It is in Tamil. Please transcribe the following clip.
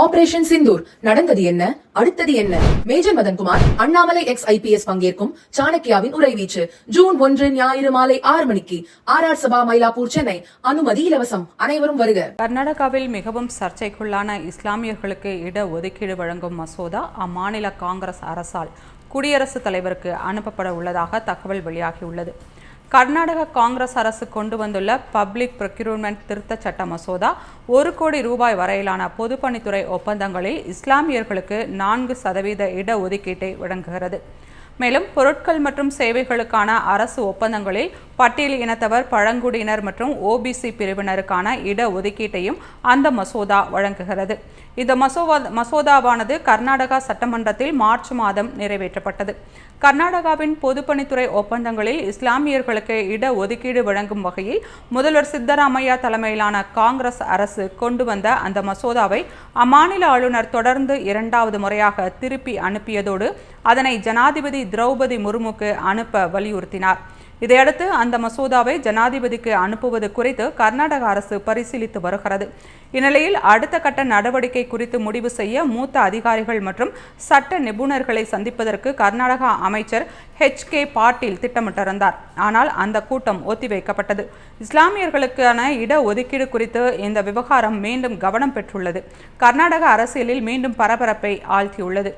ஆபரேஷன் சிந்தூர் நடந்தது என்ன? அடுத்தது என்ன? Major Madankumar Annamalai ex IPS பங்கேற்கும் சாணக்கியாவின் உரைவீச்சு ஜூன் ஒன்று ஞாயிறு மாலை ஆறு மணிக்கு ஆர் ஆர் சபா மயிலாப்பூர் சென்னை. அனுமதி இலவசம். அனைவரும் வருக. கர்நாடகாவில் மிகவும் சர்ச்சைக்குள்ளான இஸ்லாமியர்களுக்கு இட ஒதுக்கீடு வழங்கும் மசோதா அம்மாநில காங்கிரஸ் அரசால் குடியரசுத் தலைவருக்கு அனுப்பப்பட உள்ளதாக தகவல் வெளியாகியுள்ளது. கர்நாடக காங்கிரஸ் அரசு கொண்டு வந்துள்ள பப்ளிக் ப்ரொக்யூர்மெண்ட் திருத்த சட்ட மசோதா ஒரு கோடி ரூபாய் வரையிலான பொதுப்பணித்துறை ஒப்பந்தங்களில் இஸ்லாமியர்களுக்கு நான்கு சதவீத இட ஒதுக்கீட்டை வழங்குகிறது. மேலும் பொருட்கள் மற்றும் சேவைகளுக்கான அரசு ஒப்பந்தங்களில் பட்டியல் இனத்தவர் பழங்குடியினர் மற்றும் ஓபிசி பிரிவினருக்கான இட ஒதுக்கீட்டையும் அந்த மசோதா வழங்குகிறது. இந்த மசோதா மசோதாவானது கர்நாடகா சட்டமன்றத்தில் மார்ச் மாதம் நிறைவேற்றப்பட்டது. கர்நாடகாவின் பொதுப்பணித்துறை ஒப்பந்தங்களில் இஸ்லாமியர்களுக்கு இட ஒதுக்கீடு வழங்கும் வகையில் முதல்வர் சித்தராமையா தலைமையிலான காங்கிரஸ் அரசு கொண்டு வந்த அந்த மசோதாவை அம்மாநில ஆளுநர் தொடர்ந்து இரண்டாவது முறையாக திருப்பி அனுப்பியதோடு அதனை ஜனாதிபதி திரௌபதி முர்முக்கு அனுப்ப வலியுறுத்தினார். இதையடுத்து அந்த மசோதாவை ஜனாதிபதிக்கு அனுப்புவது குறித்து கர்நாடக அரசு பரிசீலித்து வருகிறது. இந்நிலையில் அடுத்த கட்ட நடவடிக்கை குறித்து முடிவு செய்ய மூத்த அதிகாரிகள் மற்றும் சட்ட நிபுணர்களை சந்திப்பதற்கு கர்நாடகா அமைச்சர் ஹெச். கே. பாட்டீல் திட்டமிட்டிருந்தார். ஆனால் அந்த கூட்டம் ஒத்திவைக்கப்பட்டது. இஸ்லாமியர்களுக்கான இட ஒதுக்கீடு குறித்து இந்த விவகாரம் மீண்டும் கவனம் பெற்றுள்ளது. கர்நாடக அரசியலில் மீண்டும் பரபரப்பை ஆழ்த்தியுள்ளது.